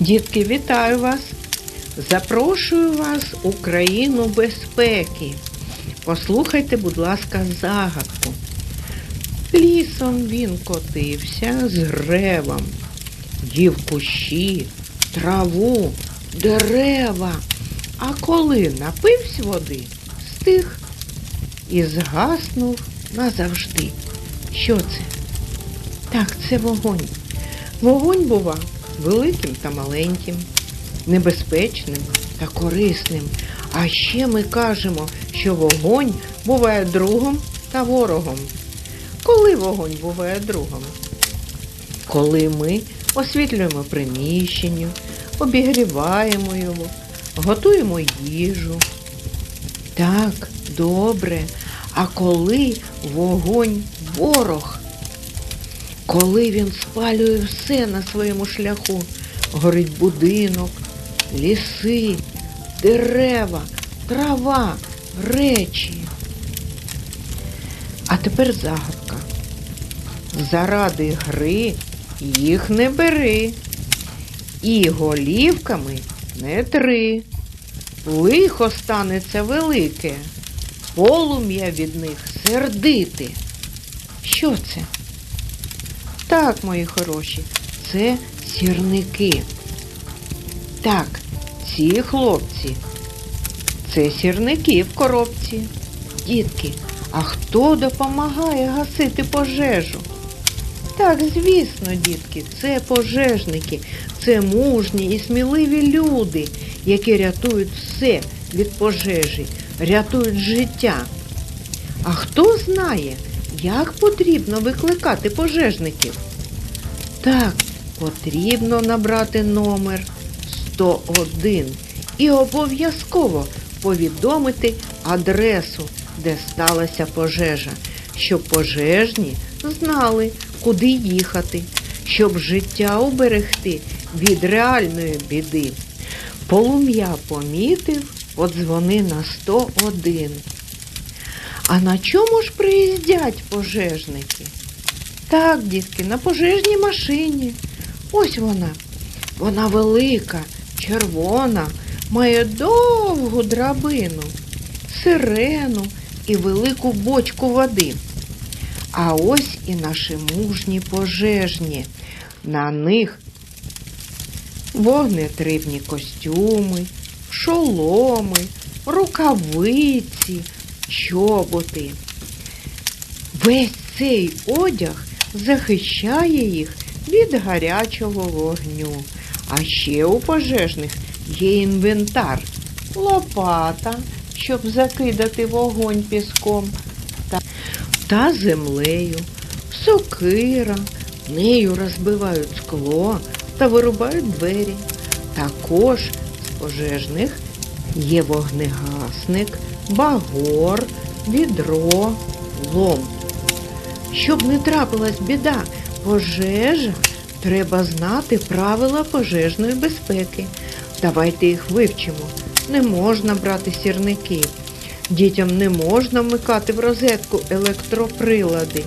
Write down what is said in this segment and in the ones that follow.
Дітки, вітаю вас! Запрошую вас у країну безпеки. Послухайте, будь ласка, загадку. Лісом він котився з гревом, їв кущі, траву, дерева. А коли напився води, стих і згаснув назавжди. Що це? Так, це вогонь. Вогонь бува великим та маленьким, небезпечним та корисним. А ще ми кажемо, що вогонь буває другом та ворогом. Коли вогонь буває другом? Коли ми освітлюємо приміщення, обігріваємо його, готуємо їжу. Так, добре. А коли вогонь ворог? Коли він спалює все на своєму шляху, горить будинок, ліси, дерева, трава, речі. А тепер загадка. Заради гри їх не бери, і голівками не три. Лихо станеться велике, полум'я від них сердите. Що це? Так, мої хороші, це сірники. Так, ці хлопці, це сірники в коробці. Дітки, а хто допомагає гасити пожежу? Так, звісно, дітки, це пожежники, це мужні і сміливі люди, які рятують все від пожежі, рятують життя. А хто знає, як потрібно викликати пожежників? Так, потрібно набрати номер 101 і обов'язково повідомити адресу, де сталася пожежа, щоб пожежні знали, куди їхати, щоб життя уберегти від реальної біди. Полум'я помітив, подзвони на 101. А на чому ж приїздять пожежники? Так, дітки, на пожежній машині. Ось вона. Вона велика, червона, має довгу драбину, сирену і велику бочку води. А ось і наші мужні пожежні. На них вогнетривні костюми, шоломи, рукавиці, чоботи. Весь цей одяг захищає їх від гарячого вогню. А ще у пожежних є інвентар, лопата, щоб закидати вогонь піском та, та землею, сокира, нею розбивають скло та вирубають двері. Також з пожежних є вогнегасник, багор, відро, лом. Щоб не трапилась біда, пожежа, треба знати правила пожежної безпеки. Давайте їх вивчимо. Не можна брати сірники. Дітям не можна вмикати в розетку електроприлади.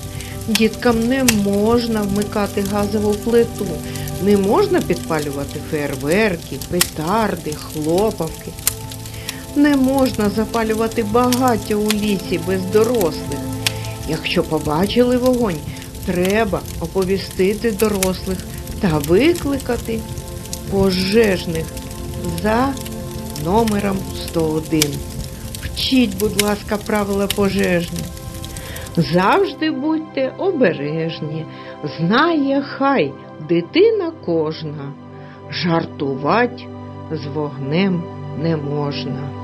Діткам не можна вмикати газову плиту. Не можна підпалювати фейерверки, петарди, хлопавки. Не можна запалювати багаття у лісі без дорослих. Якщо побачили вогонь, треба оповістити дорослих та викликати пожежних за номером 101. Вчіть, будь ласка, правила пожежні. Завжди будьте обережні. Знає хай дитина кожна. Жартувать з вогнем не можна.